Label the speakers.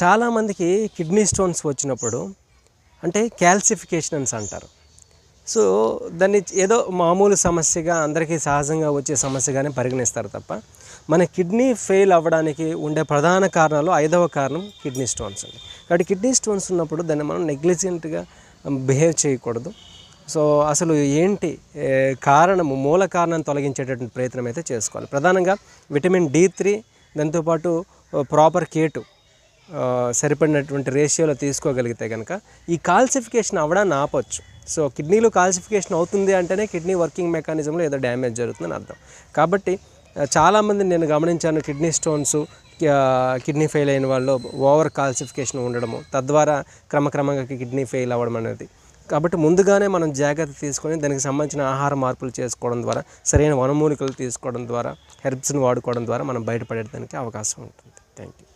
Speaker 1: చాలామందికి kidney stones వచ్చినప్పుడు అంటే క్యాల్సిఫికేషన్స్ అంటారు. సో దాన్ని ఏదో మామూలు సమస్యగా అందరికీ సహజంగా వచ్చే సమస్యగానే పరిగణిస్తారు తప్ప మన కిడ్నీ ఫెయిల్ అవ్వడానికి ఉండే ప్రధాన కారణాలు ఐదవ కారణం కిడ్నీ స్టోన్స్ అండి. కాబట్టి కిడ్నీ స్టోన్స్ ఉన్నప్పుడు దాన్ని మనం నెగ్లిజెంట్గా బిహేవ్ చేయకూడదు. సో అసలు ఏంటి కారణము మూల కారణం తొలగించేటటువంటి ప్రయత్నం అయితే చేసుకోవాలి. ప్రధానంగా విటమిన్ డి త్రీ దాంతోపాటు ప్రాపర్ కేటు సరిపడినటువంటి రేషియోలో తీసుకోగలిగితే కనుక ఈ కాల్సిఫికేషన్ అవడాన్ని ఆపొచ్చు. సో కిడ్నీలో కాల్సిఫికేషన్ అవుతుంది అంటేనే కిడ్నీ వర్కింగ్ మెకానిజంలో ఏదో డ్యామేజ్ జరుగుతుందని అర్థం. కాబట్టి చాలామంది నేను గమనించాను కిడ్నీ స్టోన్స్ కిడ్నీ ఫెయిల్ అయిన వాళ్ళు ఓవర్ కాల్సిఫికేషన్ ఉండడము తద్వారా క్రమక్రమంగా కిడ్నీ ఫెయిల్ అవ్వడం అనేది. కాబట్టి ముందుగానే మనం జాగ్రత్త తీసుకొని దానికి సంబంధించిన ఆహార మార్పులు చేసుకోవడం ద్వారా సరైన వనమూలికలు తీసుకోవడం ద్వారా హెర్బ్స్ని వాడుకోవడం ద్వారా మనం బయటపడేదానికి అవకాశం ఉంటుంది. Thank you